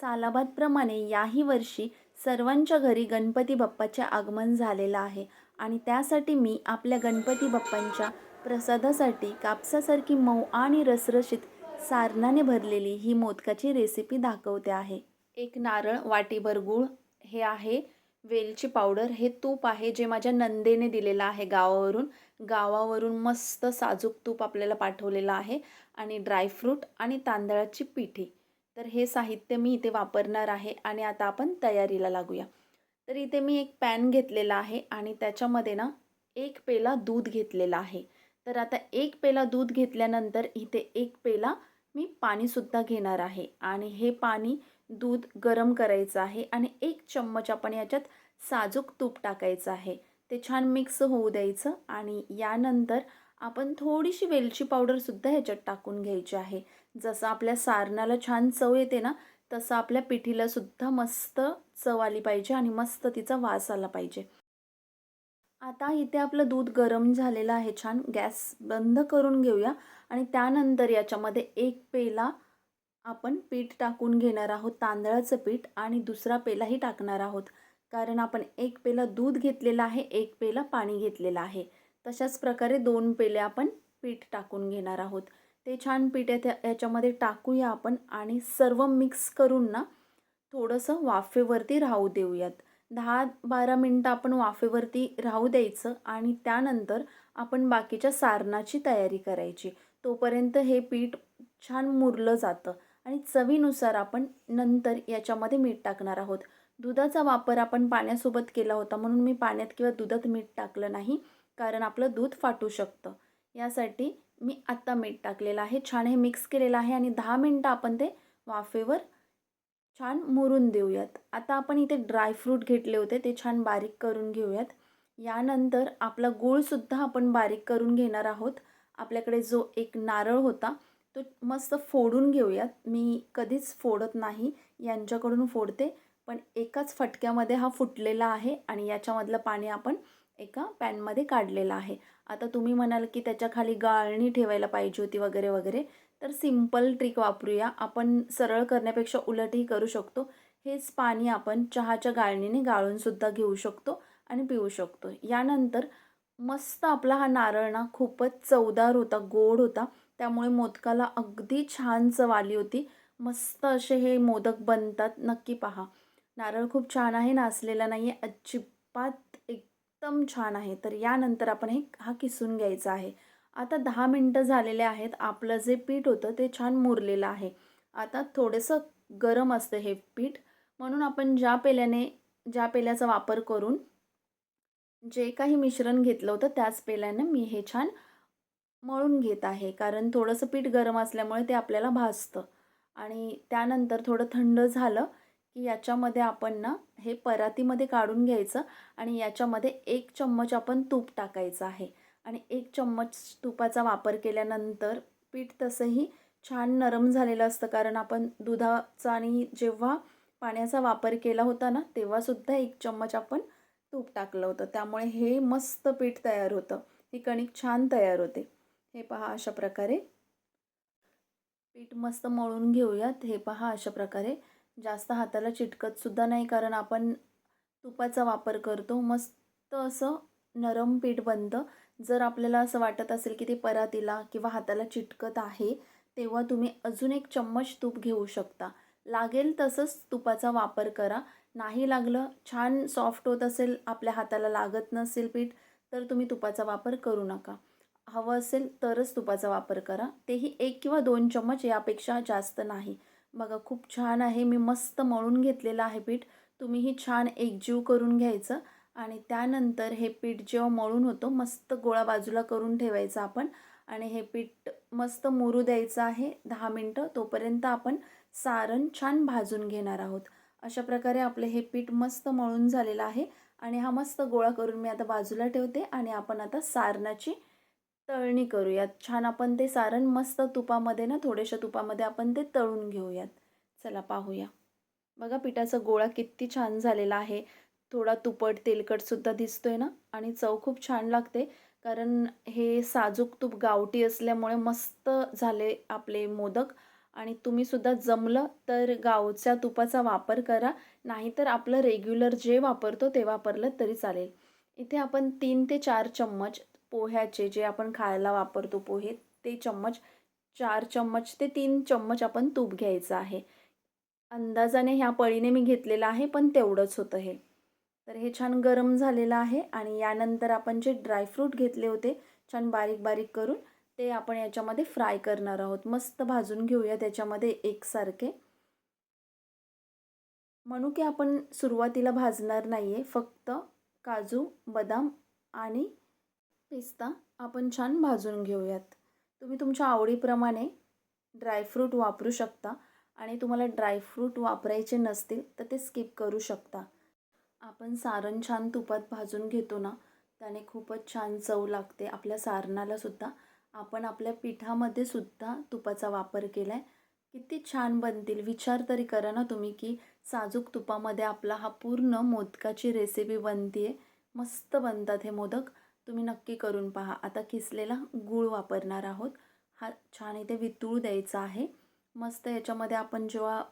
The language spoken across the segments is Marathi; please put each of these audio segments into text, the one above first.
सालाबादप्रमाणे याही वर्षी सर्वांच्या घरी गणपती बाप्पाचे आगमन झालेलं आहे. आणि त्यासाठी मी आपल्या गणपती बाप्पांच्या प्रसादासाठी कापसासारखी मऊ आणि रसरशीत सारणाने भरलेली ही मोदकाची रेसिपी दाखवते आहे. एक नारळ वाटीभर गूळ हे आहे. वेलची पावडर हे तूप आहे जे माझ्या नंदेने दिलेलं आहे गावावरून. गावावरून मस्त साजूक तूप आपल्याला पाठवलेलं आहे. आणि ड्रायफ्रूट आणि तांदळाची पिठी. तर हे साहित्य मी इथे वापरणार आहे आणि आता आपण तयारीला लागूया. तर इथे मी एक पॅन घेतलेला आहे आणि त्याच्यामध्ये ना एक पेला दूध घेतलेला आहे. तर आता एक पेला दूध घेतल्यानंतर इथे एक पेला मी पाणीसुद्धा घेणार आहे आणि हे पाणी दूध गरम करायचं आहे आणि एक चम्मच आपण याच्यात साजूक तूप टाकायचं आहे. ते छान मिक्स होऊ द्यायचं आणि यानंतर आपण थोडीशी वेलची पावडरसुद्धा ह्याच्यात टाकून घ्यायची आहे. जसं आपल्या सारणाला छान चव येते ना तसं आपल्या पिठीलासुद्धा मस्त चव आली पाहिजे आणि मस्त तिचा वास आला पाहिजे. आता इथे आपलं दूध गरम झालेलं आहे छान. गॅस बंद करून घेऊया आणि त्यानंतर याच्यामध्ये एक पेला आपण पीठ टाकून घेणार आहोत तांदळाचं पीठ आणि दुसरा पेलाही टाकणार आहोत. कारण आपण एक पेला दूध घेतलेलं आहे एक पेला पाणी घेतलेलं आहे. तशाच प्रकारे दोन पेले आपण पीठ टाकून घेणार आहोत. ते छान पीठ त्या याच्यामध्ये टाकूया आपण आणि सर्व मिक्स करून ना थोडंसं वाफेवरती राहू देऊयात. दहा बारा मिनटं आपण वाफेवरती राहू द्यायचं आणि त्यानंतर आपण बाकीच्या सारणाची तयारी करायची. तोपर्यंत हे पीठ छान मुरलं जातं आणि चवीनुसार आपण नंतर याच्यामध्ये मीठ टाकणार आहोत. दुधाचा वापर आपण पाण्यासोबत केला होता म्हणून मी पाण्यात किंवा दुधात मीठ टाकलं नाही कारण आपलं दूध फाटू शकतं. यासाठी मी आत्ता मीठ टाकलेलं आहे. छान हे मिक्स केलेलं आहे आणि दहा मिनटं आपण ते वाफेवर छान मुरून देऊयात. आता आपण इथे ड्रायफ्रूट घेतले होते ते छान बारीक करून घेऊयात. यानंतर आपला गूळसुद्धा आपण बारीक करून घेणार आहोत. आपल्याकडे जो एक नारळ होता तो मस्त फोडून घेऊयात. मी कधीच फोडत नाही यांच्याकडून फोडते. पण एकाच फटक्यामध्ये हा फुटलेला आहे आणि याच्यामधलं पाणी आपण एका पॅनमध्ये काढलेला आहे. आता तुम्ही म्हणाल की त्याच्याखाली गाळणी ठेवायला पाहिजे होती वगैरे वगैरे. तर सिंपल ट्रिक वापरूया. आपण सरळ करण्यापेक्षा उलटही करू शकतो. हेच पाणी आपण चहाच्या गाळणीने गाळूनसुद्धा घेऊ शकतो आणि पिऊ शकतो. यानंतर मस्त आपला हा नारळ ना खूपच चवदार होता गोड होता. त्यामुळे मोदकाला अगदी छान चव आली होती. मस्त असे हे मोदक बनतात. नक्की पहा. नारळ खूप छान आहे नासलेला नाही आहे अजिबात एक एकदम छान आहे. तर यानंतर आपण हे हा किसून घ्यायचा आहे. आता दहा मिनटं झालेले आहेत. आपलं जे पीठ होतं ते छान मुरलेलं आहे. आता थोडंसं गरम असतं हे पीठ. म्हणून आपण ज्या पेल्याने ज्या पेल्याचा वापर करून जे काही मिश्रण घेतलं होतं त्याच पेल्याने मी हे छान मळून घेत आहे. कारण थोडंसं पीठ गरम असल्यामुळे ते आपल्याला भाजतं. आणि त्यानंतर थोडं थंड झालं की याच्यामध्ये आपण ना हे परातीमध्ये काढून घ्यायचं आणि याच्यामध्ये एक चम्मच आपण तूप टाकायचं आहे. आणि एक चम्मच तुपाचा वापर केल्यानंतर पीठ तसंही छान नरम झालेलं असतं. कारण आपण दुधाचा आणि जेव्हा पाण्याचा वापर केला होता ना तेव्हासुद्धा एक चम्मच आपण तूप टाकलं होतं. त्यामुळे हे मस्त पीठ तयार होतं. ही कणिक छान तयार होते. हे पहा अशा प्रकारे. पीठ मस्त मळून घेऊयात. हे पहा अशा प्रकारे. जास्त हाताला चिटकतसुद्धा नाही कारण आपण तुपाचा वापर करतो. मस्त असं नरम पीठ बनतं. जर आपल्याला असं वाटत असेल की ते परातीला किंवा हाताला चिटकत आहे तेव्हा तुम्ही अजून एक चम्मच तूप घेऊ शकता. लागेल तसंच तुपाचा वापर करा. नाही लागलं छान सॉफ्ट होत असेल आपल्या हाताला लागत नसेल पीठ तर तुम्ही तुपाचा वापर करू नका. हवं असेल तरच तुपाचा वापर करा. तेही एक किंवा दोन चम्मच यापेक्षा जास्त नाही. बघा खूप छान आहे. मी मस्त मळून घेतलेलं आहे पीठ. तुम्हीही छान एकजीव करून घ्यायचं. आणि त्यानंतर हे पीठ जेव्हा मळून होतो मस्त गोळा बाजूला करून ठेवायचं आपण. आणि हे पीठ मस्त मुरू द्यायचं आहे दहा मिनटं. तोपर्यंत आपण सारण छान भाजून घेणार आहोत. अशा प्रकारे आपलं हे पीठ मस्त मळून झालेलं आहे. आणि हा मस्त गोळा करून मी आता बाजूला ठेवते. आणि आपण आता सारणाची तळणी करूयात. छान आपण ते सारण मस्त तुपामध्ये ना थोड्याशा तुपामध्ये आपण ते तळून घेऊयात. चला पाहूया. बघा पिठाचा गोळा किती छान झालेला आहे. थोडा तुपट तेलकटसुद्धा दिसतोय ना? आणि चव खूप छान लागते. कारण हे साजूक तूप गावटी असल्यामुळे मस्त झाले आपले मोदक. आणि तुम्हीसुद्धा जमलं तर गावच्या तुपाचा वापर करा. नाहीतर आपलं रेग्युलर जे वापरतो ते वापरलं तरी चालेल. इथे आपण तीन ते चार चम्मच पोह्याचे जे आपण खायला वापरतो पोहे ते चम्मच चार चम्मच ते तीन चम्मच आपण तूप घ्यायचं आहे. अंदाजाने ह्या पळीने मी घेतलेलं आहे पण तेवढंच होतं हे. तर हे छान गरम झालेलं आहे आणि यानंतर आपण जे ड्रायफ्रूट घेतले होते छान बारीक बारीक करून ते आपण याच्यामध्ये फ्राय करणार आहोत. मस्त भाजून घेऊया त्याच्यामध्ये एकसारखे. म्हणू की आपण सुरुवातीला भाजणार नाही आहे फक्त काजू बदाम आणि पिस्ता आपण छान भाजून घेऊयात. तुम्ही तुमच्या आवडीप्रमाणे ड्रायफ्रूट वापरू शकता आणि तुम्हाला ड्रायफ्रूट वापरायचे नसतील तर ते स्किप करू शकता. आपण सारण छान तुपात भाजून घेतो ना त्याने खूपच छान चव लागते आपल्या सारणाला सुद्धा. आपण आपल्या पिठामध्ये सुद्धा तुपाचा वापर केला आहे किती छान बनतील. विचार तरी करा ना तुम्ही की साजूक तुपामध्ये आपला हा पूर्ण मोदकाची रेसिपी बनते आहे मस्त बनतात हे मोदक. तुम्ही नक्की करून पहा. आता किसलेला गूळ वापरणार आहोत. हा छान इथे वितळू द्यायचा आहे. मस्त याच्यामध्ये आपण जेव्हा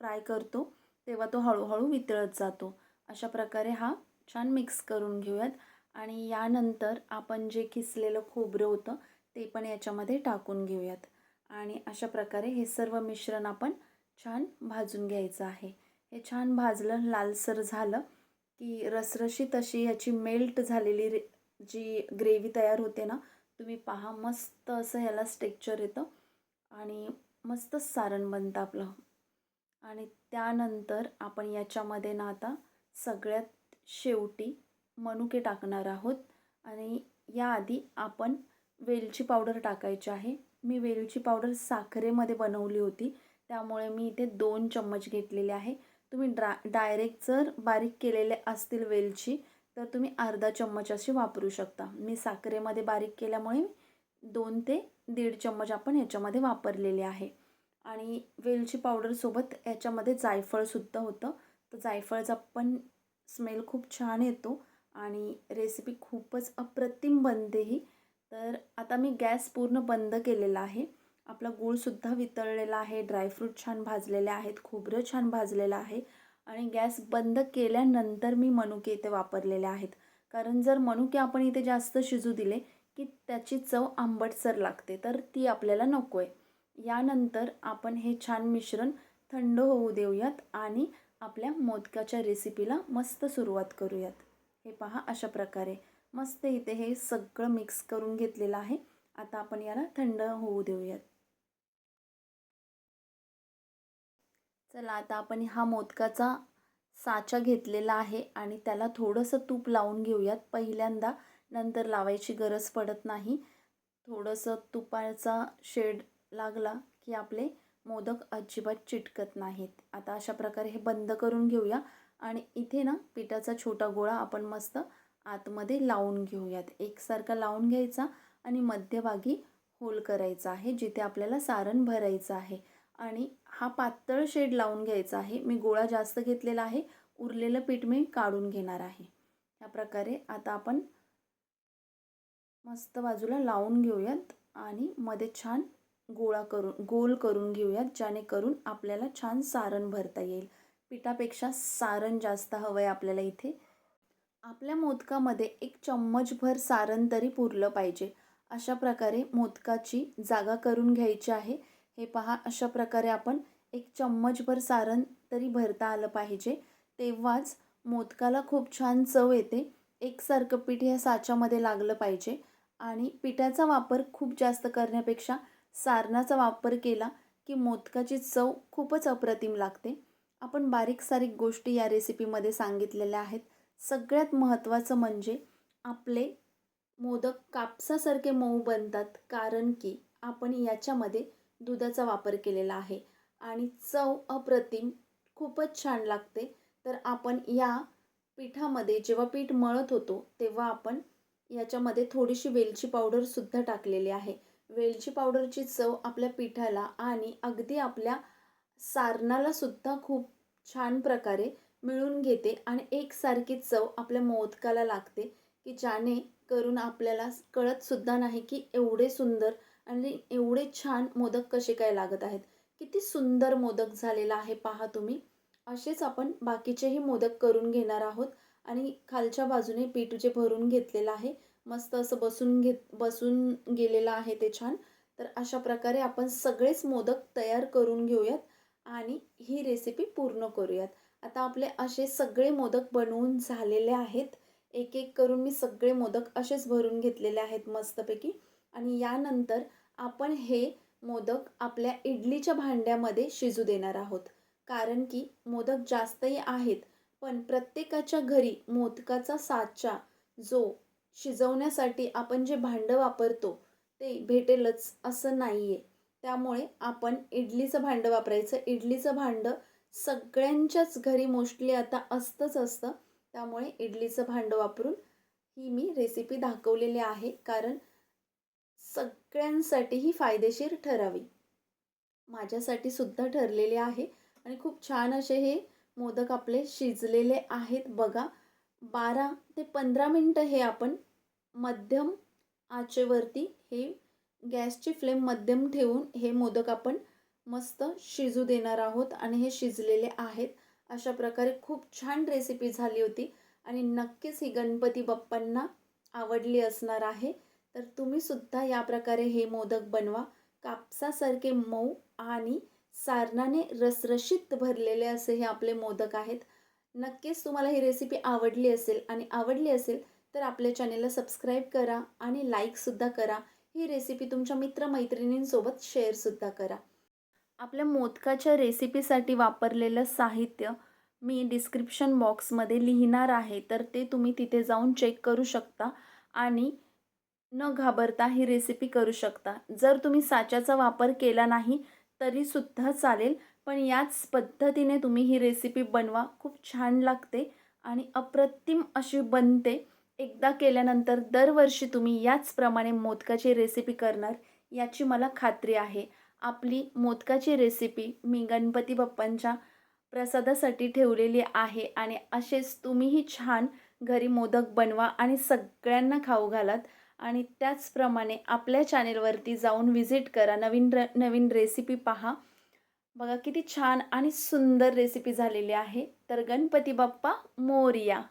फ्राय करतो तेव्हा तो हळूहळू वितळत जातो. अशा प्रकारे हा छान मिक्स करून घेऊयात. आणि यानंतर आपण जे किसलेलं खोबरं होतं ते पण याच्यामध्ये टाकून घेऊयात. आणि अशा प्रकारे हे सर्व मिश्रण आपण छान भाजून घ्यायचं आहे. हे छान भाजलं लालसर झालं. की रसरशीत अशी याची मेल्ट झालेली रे जी ग्रेव्ही तयार होते ना तुम्ही पहा मस्त असं ह्याला स्टेक्चर येतं आणि मस्तच सारण बनतं आपलं. आणि त्यानंतर आपण याच्यामध्ये ना आता सगळ्यात शेवटी मनुके टाकणार आहोत. आणि याआधी आपण वेलची पावडर टाकायची आहे. मी वेलची पावडर साखरेमध्ये बनवली होती. त्यामुळे मी इथे दोन चम्मच घेतलेले आहे. तुम्ही ड्रा डायरेक्ट जर बारीक केलेले असतील वेलची तर तुम्ही अर्धा चम्मच अशी वापरू शकता. मी साखरेमध्ये बारीक केल्यामुळे दोन ते दीड चम्मच आपण याच्यामध्ये वापरलेले आहे. आणि वेलची पावडरसोबत याच्यामध्ये जायफळसुद्धा होतं. तर जायफळचा पण स्मेल खूप छान येतो आणि रेसिपी खूपच अप्रतिम बनते ही. तर आता मी गॅस पूर्ण बंद केलेला आहे. आपला गूळसुद्धा वितळलेला आहे. ड्रायफ्रूट छान भाजलेले आहेत. खोबरं छान भाजलेलं आहे. आणि गॅस बंद केल्यानंतर मी मनुके इथे वापरलेले आहेत. कारण जर मनुके आपण इथे जास्त शिजू दिले की त्याची चव आंबटसर लागते. तर ती आपल्याला नको आहे यानंतर आपण हे छान मिश्रण थंड होऊ देऊयात आणि आपल्या मोदकाच्या रेसिपीला मस्त सुरुवात करूयात. हे पहा अशा प्रकारे. मस्त इथे हे सगळं मिक्स करून घेतलेलं आहे. आता आपण याला थंड होऊ देऊयात. चला आता आपण हा मोदकाचा साचा घेतलेला आहे आणि त्याला थोडंसं तूप लावून घेऊयात. पहिल्यांदा नंतर लावायची गरज पडत नाही. थोडंसं तुपाचा शेड लागला की आपले मोदक अजिबात चिटकत नाहीत. आता अशा प्रकारे हे बंद करून घेऊया आणि इथे ना पिठाचा छोटा गोळा आपण मस्त आतमध्ये लावून घेऊयात. एकसारखा लावून घ्यायचा आणि मध्यभागी होल करायचा आहे जिथे आपल्याला सारण भरायचं आहे. आणि हा पातळ शेड लावून घ्यायचा आहे. मी गोळा जास्त घेतलेला आहे. उरलेलं पीठ मी काढून घेणार आहे. ह्या प्रकारे आता आपण मस्त बाजूला लावून घेऊयात आणि मध्ये छान गोळा करून गोल करून घेऊयात जेणेकरून आपल्याला छान सारण भरता येईल. पिठापेक्षा सारण जास्त हवं आहे आपल्याला इथे. आपल्या मोदकामध्ये एक चम्मचभर सारण तरी पुरलं पाहिजे. अशा प्रकारे मोदकाची जागा करून घ्यायची आहे. हे पहा अशा प्रकारे आपण एक चम्मचभर सारण तरी भरता आलं पाहिजे. तेव्हाच मोदकाला खूप छान चव येते. एकसारखं पीठ ह्या साच्यामध्ये लागलं पाहिजे. आणि पिठाचा वापर खूप जास्त करण्यापेक्षा सारणाचा वापर केला की मोदकाची चव खूपच अप्रतिम लागते. आपण बारीक सारीक गोष्टी या रेसिपीमध्ये सांगितलेल्या आहेत. सगळ्यात महत्त्वाचं म्हणजे आपले मोदक कापसासारखे मऊ बनतात कारण की आपण याच्यामध्ये दुधाचा वापर केलेला आहे. आणि चव अप्रतिम. खूपच छान लागते. तर आपण या पिठामध्ये जेव्हा पीठ मळत होतो तेव्हा आपण याच्यामध्ये थोडीशी वेलची पावडरसुद्धा टाकलेली आहे. वेलची पावडरची चव आपल्या पिठाला आणि अगदी आपल्या सारणाला सुद्धा खूप छान प्रकारे मिळून घेते आणि एकसारखी चव आपल्या मोदकाला लागते की ज्याने करून आपल्याला कळतसुद्धा नाही की एवढे सुंदर आणि एवढे छान मोदक कसे काय लागत आहेत. किती सुंदर मोदक झालेला आहे पहा तुम्ही. असेच आपण बाकीचेही मोदक करून घेणार आहोत आणि खालच्या बाजूने पीठ जे भरून घेतलेलं आहे मस्त असं बसून घेत बसून गेलेलं आहे ते छान. तर अशा प्रकारे आपण सगळेच मोदक तयार करून घेऊयात आणि ही रेसिपी पूर्ण करूयात. आता आपले असे सगळे मोदक बनवून झालेले आहेत. एक एक करून मी सगळे मोदक असेच भरून घेतलेले आहेत मस्तपैकी. आणि यानंतर आपण हे मोदक आपल्या इडलीच्या भांड्यामध्ये शिजू देणार आहोत. कारण की मोदक जास्तही आहेत पण प्रत्येकाच्या घरी मोदकाचा साचा जो शिजवण्यासाठी आपण जे भांडं वापरतो ते भेटेलच असं नाही आहे त्यामुळे आपण इडलीचं भांडं वापरायचं. इडलीचं भांडं सगळ्यांच्याच घरी मोस्टली आता असतंच असतं. त्यामुळे इडलीचं भांडं वापरून ही मी रेसिपी दाखवलेली आहे. कारण सगळ्यांसाठीही फायदेशीर ठरावी. माझ्यासाठी सुद्धा ठरलेले आहे आणि खूप छान असे हे मोदक आपले शिजलेले आहेत बघा. बारा ते पंधरा मिनटं हे आपण मध्यम आचेवरती हे गॅसची फ्लेम मध्यम ठेवून हे मोदक आपण मस्त शिजू देणार आहोत आणि हे शिजलेले आहेत. अशा प्रकारे खूप छान रेसिपी झाली होती आणि नक्कीच ही गणपती बाप्पांना आवडली असणार आहे. तर तुम्ही सुद्धा या प्रकारे हे मोदक बनवा. कापसासारखे मऊ आणि सारणाने रसरशीत भरलेले असे हे आपले मोदक आहेत. नक्कीच तुम्हाला ही रेसिपी आवडली असेल आणि आवडली असेल तर आपल्या चॅनेलला सबस्क्राईब करा आणि लाईकसुद्धा करा. ही रेसिपी तुमच्या मित्रमैत्रिणींसोबत शेअरसुद्धा करा. आपल्या मोदकाच्या रेसिपीसाठी वापरलेलं साहित्य मी डिस्क्रिप्शन बॉक्समध्ये लिहिणार आहे तर ते तुम्ही तिथे जाऊन चेक करू शकता. आणि न घाबरता ही रेसिपी करू शकता. जर तुम्ही साच्याचा वापर केला नाही तरीसुद्धा चालेल पण याच पद्धतीने तुम्ही ही रेसिपी बनवा. खूप छान लागते आणि अप्रतिम अशी बनते. एकदा केल्यानंतर दरवर्षी तुम्ही याचप्रमाणे मोदकाची रेसिपी करणार याची मला खात्री आहे. आपली मोदकाची रेसिपी मी गणपती बाप्पांच्या प्रसादासाठी ठेवलेली आहे आणि असेच तुम्हीही छान घरी मोदक बनवा आणि सगळ्यांना खाऊ घालात. आणि त्याचप्रमाणे आपल्या चॅनेलवरती जाऊन व्हिजिट करा. नवीन र नवीन रेसिपी पहा. बघा किती छान आणि सुंदर रेसिपी झालेली आहे. तर गणपती बाप्पा मोरिया.